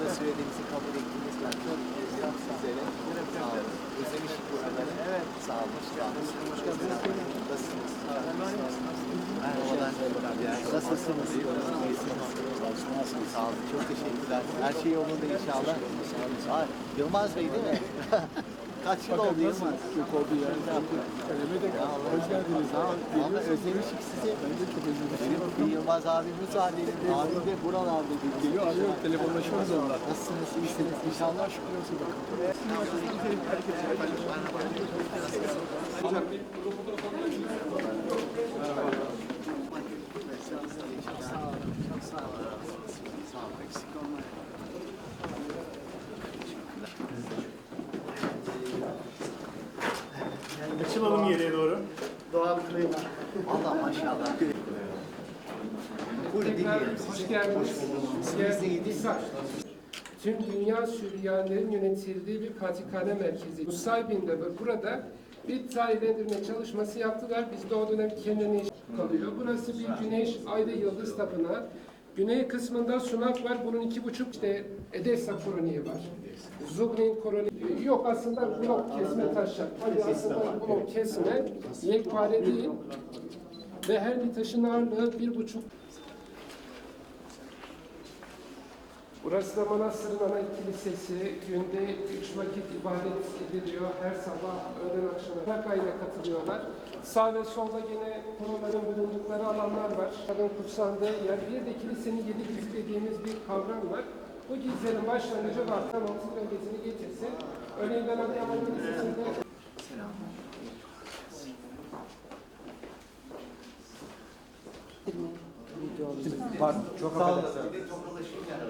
Kısa süreliğimizi kabul ettiğiniz için çok teşekkür sizlere. Sağ olun. Özlemişim buraları. Evet. Sağ olun. Sağ olun. Nasılsınız? Nasılsınız? Nasılsınız? Sağ olun. Çok teşekkürler. Her şey yolunda inşallah. Aa, Yılmaz Bey değil mi? Kaç yıl oldu Yılmaz? Çok oldu ya. Öyle? Hoş geldiniz. Sağ olun. Özlemişim sizi. Ben de çok özlemişim. Yılmaz abimiz var benim de. Abim de buralarda. Geliyor arıyor telefonlaşıyoruz onunla. Nasılsınız? İyisiniz? İnşallah. şükür olsun bakalım. Sağ olun. Çok sağ olun. Sağ olun. Eksik olmayın. Açılalım geriye doğru. Doğal krema. Allah maşallah. Buyurun dinleyelim. Hoş geldiniz. Tüm dünya Süryanilerin yönetildiği bir patikhane merkezi. Nusaybin'de ve burada bir tayilendirme çalışması yaptılar. Biz de o dönem kendine iş kalıyor. Burası bir güneş, ay ve yıldız tapınağı. Güney kısmında sunak var. Bunun iki buçuk işte Edessa koloniği var. Zugnin koloni yok aslında blok kesme taşlar. Hani aslında blok kesme yekpare değil. Ve her bir taşın ağırlığı bir buçuk Burası da Manastır'ın ana kilisesi. Günde üç vakit ibadet ediliyor. Her sabah, öğlen akşamı. Her ayına katılıyorlar. Sağ ve solda yine konuların bulundukları alanlar var. Kadın kutsandığı yer. Bir de kilisenin yedi gizli dediğimiz bir kavram var. Bu gizlerin başlangıcı var. Tamam, siz bölgesini getirsin. Örneğin ben Adıyaman Pardon çok affedersin. Bir de tokalaşırken.